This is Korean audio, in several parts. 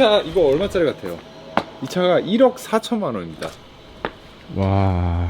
차 이거 얼마짜리 같아요? 이 차가 1억 4천만 원입니다. 와.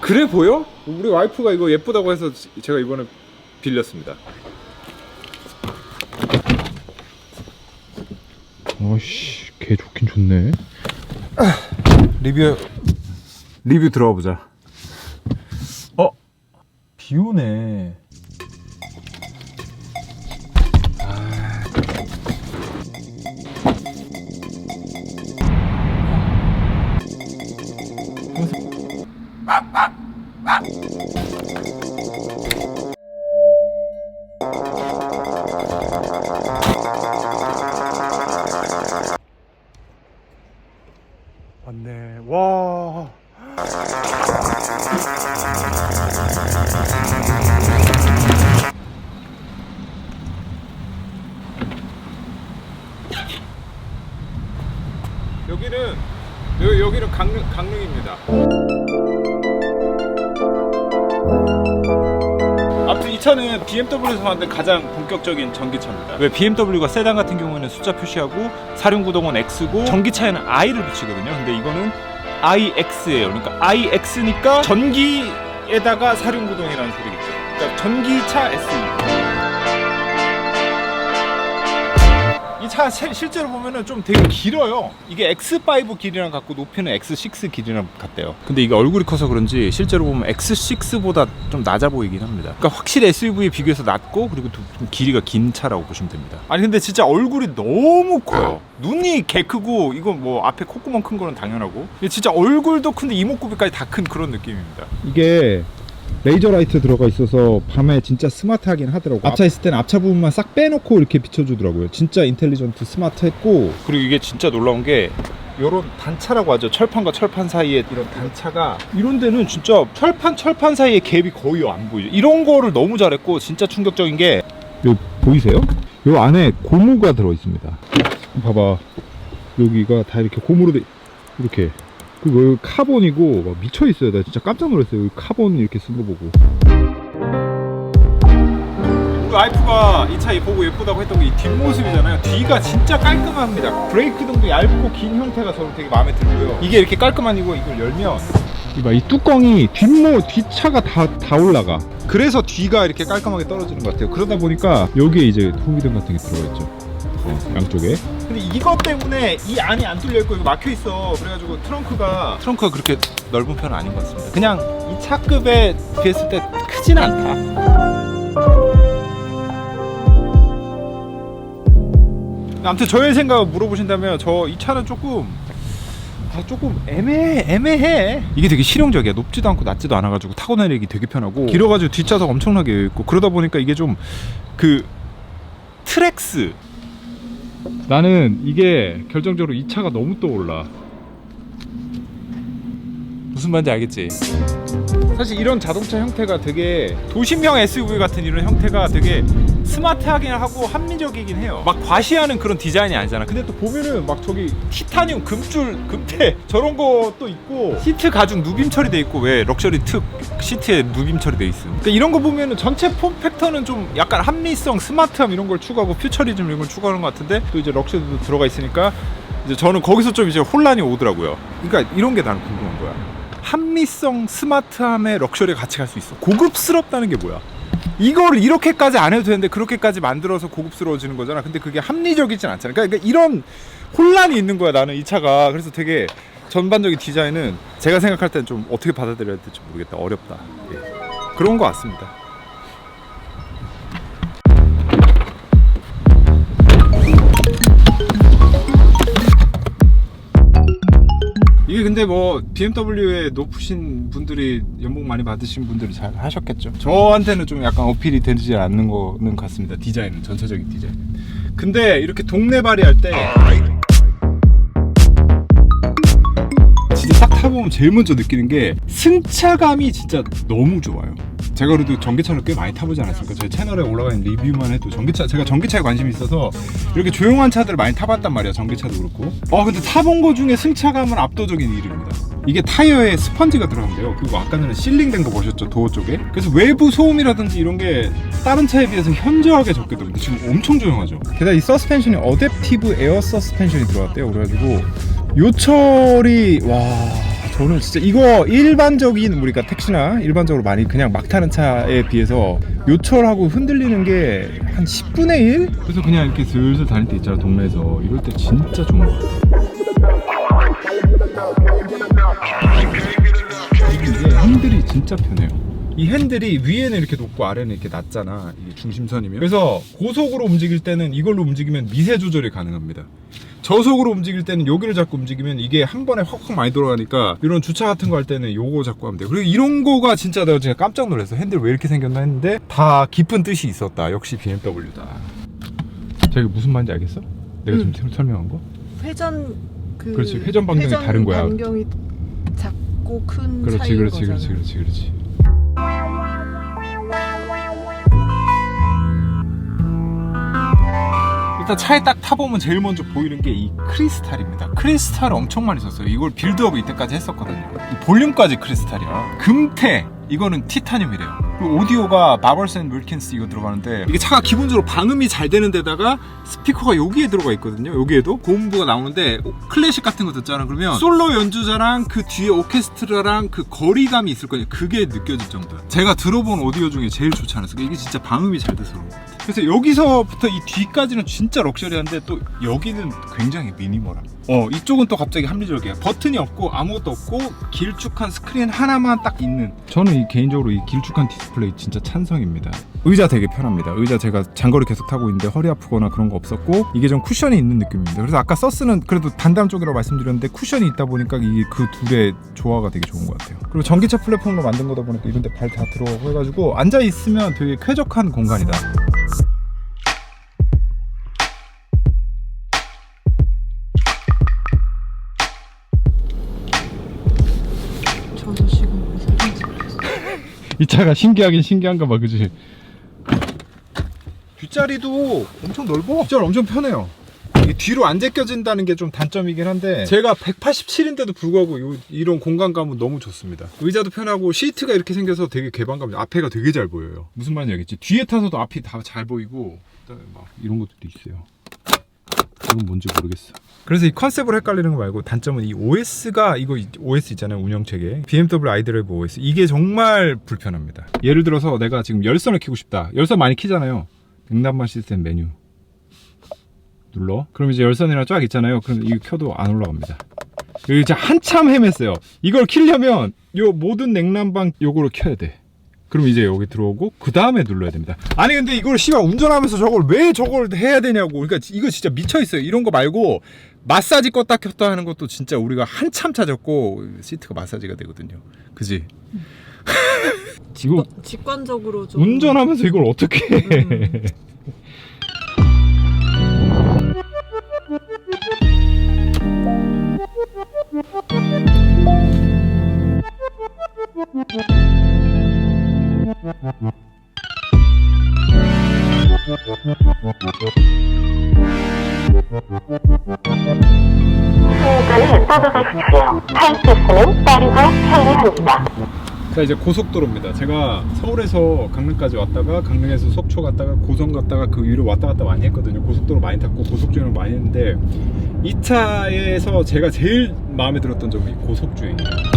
그래 보여? 우리 와이프가 이거 예쁘다고 해서 제가 이번에 빌렸습니다. 어씨, 개 좋긴 좋네. 리뷰 리뷰 들어가 보자. 어? 비 오네. 여기는 여기, 여기는 강릉 강릉입니다. 아무튼 이 차는 BMW에서 만든 가장 본격적인 전기차입니다. 왜 BMW가 세단 같은 경우에는 숫자 표시하고 사륜구동은 X고 전기차에는 I를 붙이거든요. 근데 이거는 iX예요. 그러니까 iX니까 전기에다가 사륜구동이라는 소리겠죠. 그러니까 전기차 S입니다. 이 차 실제로 보면은 좀 되게 길어요. 이게 X5 길이랑 같고 높이는 X6 길이랑 같대요. 근데 이게 얼굴이 커서 그런지 실제로 보면 X6보다 좀 낮아 보이긴 합니다. 그러니까 확실히 SUV에 비교해서 낮고 그리고 좀 길이가 긴 차라고 보시면 됩니다. 아니 근데 진짜 얼굴이 너무 커요. 눈이 개 크고 이건 뭐 앞에 콧구멍 큰 거는 당연하고 근데 진짜 얼굴도 큰데 이목구비까지 다 큰 그런 느낌입니다. 이게 레이저 라이트 들어가 있어서 밤에 진짜 스마트하긴 하더라고. 앞차 있을 때는 앞차 부분만 싹 빼놓고 이렇게 비춰주더라고요. 진짜 인텔리전트 스마트했고 그리고 이게 진짜 놀라운 게 이런 단차라고 하죠. 철판과 철판 사이에 이런 단차가 이런 데는 진짜 철판 철판 사이에 갭이 거의 안 보이죠. 이런 거를 너무 잘했고 진짜 충격적인 게요 보이세요? 요 안에 고무가 들어 있습니다. 봐봐 여기가 다 이렇게 고무로 돼 이렇게 그리고 카본이고 막 미쳐 있어요. 나 진짜 깜짝 놀랐어요. 카본 이렇게 쓴 거 보고. 우리 와이프가 이 차 보고 예쁘다고 했던 게 이 뒷모습이잖아요. 뒤가 진짜 깔끔합니다. 브레이크 등도 얇고 긴 형태가 저는 되게 마음에 들고요. 이게 이렇게 깔끔한 이거 이걸 열면 이봐 이 뚜껑이 뒷모 뒷차가 다 다 올라가. 그래서 뒤가 이렇게 깔끔하게 떨어지는 것 같아요. 그러다 보니까 여기에 이제 후미등 같은 게 들어가 있죠. 네, 양쪽에. 근데 이것 때문에 이 안이 안 뚫려 있고 이거 막혀 있어. 그래가지고 트렁크가 트렁크가 그렇게 넓은 편은 아닌 것 같습니다. 그냥 이 차급에 비했을 때 크진 않다. 아무튼 저의 생각을 물어보신다면 저 이 차는 조금 아, 조금 애매 애매해. 이게 되게 실용적이야. 높지도 않고 낮지도 않아가지고 타고 다니기 되게 편하고 길어가지고 뒷좌석 엄청나게 여유 있고 그러다 보니까 이게 좀 그 트랙스 나는 이게 결정적으로 이 차가 너무 떠올라. 무슨 말인지 알겠지? 사실 이런 자동차 형태가 되게 도심형 SUV 같은 이런 형태가 되게 스마트하긴 하고 합리적이긴 해요. 막 과시하는 그런 디자인이 아니잖아. 근데 또 보면은 막 저기 티타늄 금줄 금태 저런 것도 있고 시트 가죽 누빔 처리돼 있고 왜 럭셔리 특 시트에 누빔 처리돼 있음. 그러니까 이런 거 보면은 전체 폼 팩터는 좀 약간 합리성, 스마트함 이런 걸 추구하고 퓨처리즘 이런 걸 추구하는 것 같은데 또 이제 럭셔리도 들어가 있으니까 이제 저는 거기서 좀 이제 혼란이 오더라고요. 그러니까 이런 게 나는 궁금한 거야. 합리성 스마트함에 럭셔리 같이 갈 수 있어. 고급스럽다는 게 뭐야? 이걸 이렇게까지 안 해도 되는데 그렇게까지 만들어서 고급스러워지는 거잖아. 근데 그게 합리적이진 않잖아. 그러니까 이런 혼란이 있는 거야. 나는 이 차가 그래서 되게 전반적인 디자인은 제가 생각할 때는 좀 어떻게 받아들여야 될지 모르겠다. 어렵다. 예. 그런 거 같습니다. 이게 근데 뭐 BMW에 높으신 분들이 연봉 많이 받으신 분들이 잘 하셨겠죠. 저한테는 좀 약간 어필이 되지 않는 거는 같습니다. 디자인은 전체적인 디자인. 근데 이렇게 동네 발이 할 때 타보 타보면 제일 먼저 느끼는 게 승차감이 진짜 너무 좋아요. 제가 그래도 전기차를 꽤 많이 타보지 않았습니까? 저희 채널에 올라가 있는 리뷰만 해도 전기차 제가 전기차에 관심이 있어서 이렇게 조용한 차들을 많이 타봤단 말이야 전기차도 그렇고. 어 근데 타본 거 중에 승차감은 압도적인 1위입니다. 이게 타이어에 스펀지가 들어간대요. 그리고 아까 전에 실링된 거 보셨죠? 도어 쪽에? 그래서 외부 소음이라든지 이런 게 다른 차에 비해서 현저하게 적게 들어오는데 지금 엄청 조용하죠? 게다가 이 서스펜션이 어댑티브 에어 서스펜션이 들어갔대요. 그래가지고 요철이 와 저는 진짜 이거 일반적인 우리가 택시나 일반적으로 많이 그냥 막 타는 차에 비해서 요철하고 흔들리는 게 한 10분의 1? 그래서 그냥 이렇게 슬슬 다닐 때 있잖아 동네에서. 이럴 때 진짜 좋은 것 같아. 이게 핸들이 진짜 편해요 이 핸들이 위에는 이렇게 높고 아래는 이렇게 낮잖아 이게 중심선이면 그래서 고속으로 움직일 때는 이걸로 움직이면 미세 조절이 가능합니다 저속으로 움직일 때는 여기를 잡고 움직이면 이게 한 번에 확확 많이 돌아가니까 이런 주차 같은 거 할 때는 요거 잡고 하면 돼요 그리고 이런 거가 진짜 내가 진짜 깜짝 놀랐어 핸들 왜 이렇게 생겼나 했는데 다 깊은 뜻이 있었다 역시 BMW다 자기 무슨 말인지 알겠어? 내가 응. 지금 설명한 거? 회전 그 그렇지, 회전 반경이 다른 거야. 반경이 작고 큰 그렇지 차이인 그렇지 거잖아. 그렇지 그렇지 그렇지 일단 차에 딱 타보면 제일 먼저 보이는 게 이 크리스탈입니다. 크리스탈을 엄청 많이 썼어요. 이걸 빌드업 이때까지 했었거든요. 이 볼륨까지 크리스탈이야. 금태. 이거는 티타늄이래요 오디오가 바벌스 앤 윌킨스 이거 들어가는데 이게 차가 기본적으로 방음이 잘 되는 데다가 스피커가 여기에 들어가 있거든요. 여기에도 고음부가 나오는데 클래식 같은 거 듣잖아. 그러면 솔로 연주자랑 그 뒤에 오케스트라랑 그 거리감이 있을 거예요. 그게 느껴질 정도야. 제가 들어본 오디오 중에 제일 좋지 않았어요 이게 진짜 방음이 잘 돼서 그런 것 같아요. 그래서 여기서부터 이 뒤까지는 진짜 럭셔리한데 또 여기는 굉장히 미니멀함. 어 이쪽은 또 갑자기 합리적이야. 버튼이 없고 아무것도 없고 길쭉한 스크린 하나만 딱 있는. 저는 이 개인적으로 이 길쭉한 디스 플레이 진짜 찬성입니다. 의자 되게 편합니다. 의자 제가 장거리 계속 타고 있는데 허리 아프거나 그런 거 없었고 이게 좀 쿠션이 있는 느낌입니다. 그래서 아까 서스는 그래도 단단 쪽이라고 말씀드렸는데 쿠션이 있다 보니까 이게 그 둘의 조화가 되게 좋은 것 같아요. 그리고 전기차 플랫폼으로 만든 거다 보니까 이런 데 발 다 들어가고 해가지고 앉아 있으면 되게 쾌적한 공간이다 이 차가 신기하긴 신기한가 봐 그지? 뒷자리도 엄청 넓어. 뒷자리 엄청 편해요. 이게 뒤로 안 제껴진다는 게 좀 단점이긴 한데 제가 187인데도 불구하고 요- 이런 공간감은 너무 좋습니다. 의자도 편하고 시트가 이렇게 생겨서 되게 개방감이 앞에가 되게 잘 보여요. 무슨 말인지 알겠지? 뒤에 타서도 앞이 다 잘 보이고 그다음에 막 이런 것들도 있어요. 이건 뭔지 모르겠어. 그래서 이 컨셉으로 헷갈리는 거 말고 단점은 이 OS가 이거 이- OS 있잖아요 운영 체계 BMW 아이드라이브 OS 이게 정말 불편합니다. 예를 들어서 내가 지금 열선을 켜고 싶다. 열선 많이 키잖아요. 냉난방 시스템 메뉴 눌러. 그럼 이제 열선이랑 쫙 있잖아요. 그럼 이거 켜도 안 올라갑니다. 이제 한참 헤맸어요. 이걸 키려면 요 모든 냉난방 요거를 켜야 돼. 그럼 이제 여기 들어오고 그 다음에 눌러야 됩니다. 아니 근데 이걸 씨발 운전하면서 저걸 왜 저걸 해야 되냐고. 그러니까 이거 진짜 미쳐 있어요. 이런 거 말고 마사지 껐다 켰다 하는 것도 진짜 우리가 한참 찾았고 시트가 마사지가 되거든요. 그지? 이거 직관적으로 좀 운전하면서 이걸 어떻게 해? 음. 편리합니다. 자 이제 고속도로입니다. 제가 서울에서 강릉까지 왔다가 강릉에서 속초 갔다가 고성 갔다가 그 위로 왔다 갔다 많이 했거든요. 고속도로 많이 탔고 고속주행을 많이 했는데 이 차에서 제가 제일 마음에 들었던 점이 고속주행이에요.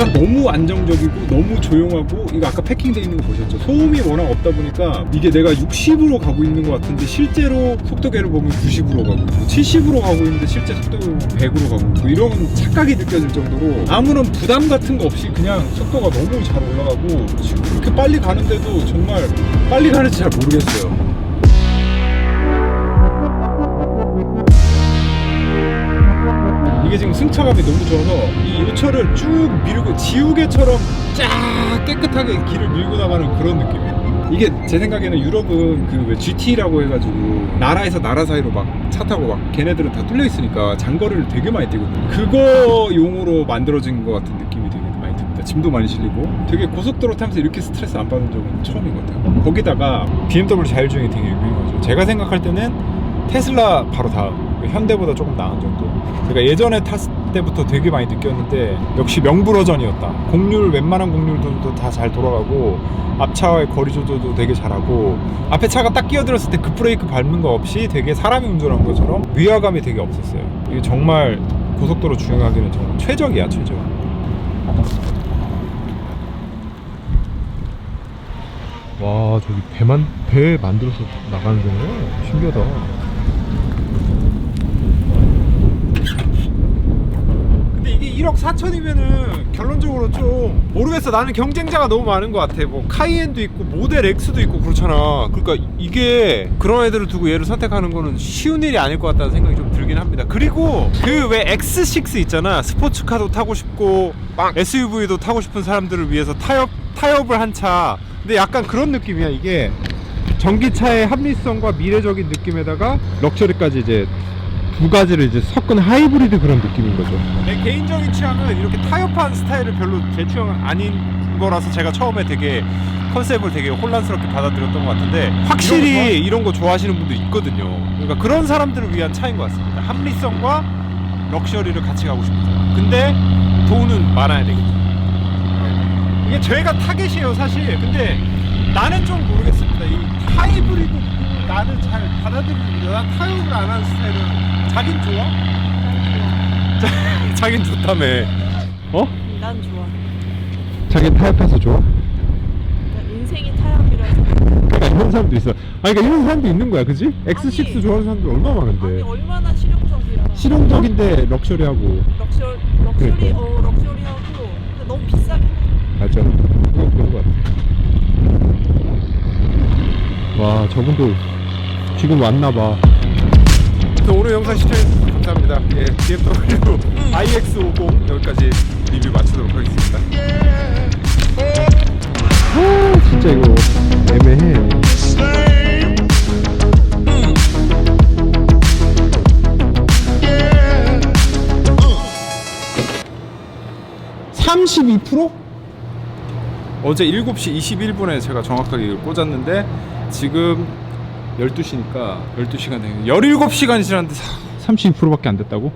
차가 너무 안정적이고 너무 조용하고 이거 아까 패킹돼 있는 거 보셨죠? 소음이 워낙 없다 보니까 이게 내가 60으로 가고 있는 것 같은데 실제로 속도계를 보면 90으로 가고 있고 70으로 가고 있는데 실제 속도계를 보면 100으로 가고 있고 이런 착각이 느껴질 정도로 아무런 부담 같은 거 없이 그냥 속도가 너무 잘 올라가고 지금 그렇게 빨리 가는데도 정말 빨리 가는지 잘 모르겠어요. 이게 지금 승차감이 너무 좋아서 이 1초를 쭉 밀고 지우개처럼 쫙 깨끗하게 길을 밀고 나가는 그런 느낌이에요. 이게 제 생각에는 유럽은 그 왜 GT라고 해가지고 나라에서 나라 사이로 막 차 타고 막 걔네들은 다 뚫려 있으니까 장거리를 되게 많이 뛰거든요. 그거 용으로 만들어진 것 같은 느낌이 되게 많이 듭니다. 짐도 많이 실리고 되게 고속도로 타면서 이렇게 스트레스 안 받은 적은 처음인 것 같아요. 거기다가 BMW 자율주행이 되게 유명하죠. 제가 생각할 때는 테슬라 바로 다음 현대보다 조금 나은 정도. 제가 예전에 탔을 때부터 되게 많이 느꼈는데 역시 명불허전이었다. 공률 웬만한 공률도 다 잘 돌아가고 앞차와의 거리 조절도 되게 잘하고 앞에 차가 딱 끼어들었을 때그 급브레이크 밟는 거 없이 되게 사람이 운전한 것처럼 위화감이 되게 없었어요. 이게 정말 고속도로 주행하기는 정말 최적이야 최적. 와 저기 배만 배 만들어서 나가는 데네 신기하다 근데 이게 1억 4천이면은 결론적으로 좀 모르겠어. 나는 경쟁자가 너무 많은 것 같아. 뭐 카이엔도 있고 모델 X도 있고 그렇잖아. 그러니까 이게 그런 애들을 두고 얘를 선택하는 거는 쉬운 일이 아닐 것 같다는 생각이 좀 들긴 합니다. 그리고 그 왜 X6 있잖아. 스포츠카도 타고 싶고 SUV도 타고 싶은 사람들을 위해서 타협, 타협을 한 차. 근데 약간 그런 느낌이야 이게. 전기차의 합리성과 미래적인 느낌에다가 럭셔리까지 이제 두 가지를 이제 섞은 하이브리드 그런 느낌인 거죠 내 개인적인 취향은 이렇게 타협한 스타일을 별로 제 취향은 아닌 거라서 제가 처음에 되게 컨셉을 되게 혼란스럽게 받아들였던 것 같은데 확실히 이런 거 좋아하시는 분도 있거든요. 그러니까 그런 사람들을 위한 차인 것 같습니다. 합리성과 럭셔리를 같이 가고 싶은 사람. 근데 돈은 많아야 되겠죠. 네. 이게 저희가 타겟이에요, 사실. 근데 나는 좀 모르겠습니다. 이 하이브리드 나는 잘 받아들이는데 난 타협을 안 하는 스타일은 자긴 좋아? 자, 자긴 좋다며. 어? 난 좋아. 자기 타협해서 좋아? 그러니까 인생이 타협이라서. 그러니까 이런 사람도 있어 아니 그러니까 이런 사람도 있는 거야 그지? X6 아니. 좋아하는 사람들 얼마나 아니 많은데 얼마나 실용적이야. 실용적인데 럭셔리하고 럭셔 럭셔리 그러니까. 어 럭셔리하고 근데 너무 비싸게. 맞죠? 그건 그런 거 같아 와 저분도 지금 왔나봐 또 오늘 영상 시청해주셔서 감사합니다. 예, BMW iX50 여기까지 리뷰 마치도록 하겠습니다. 아 진짜 이거 애매해 어제 7시 21분에 제가 정확하게 이걸 꽂았는데 지금 12시니까 12시간 되는 17시간이 지났는데 32%밖에 안 됐다고?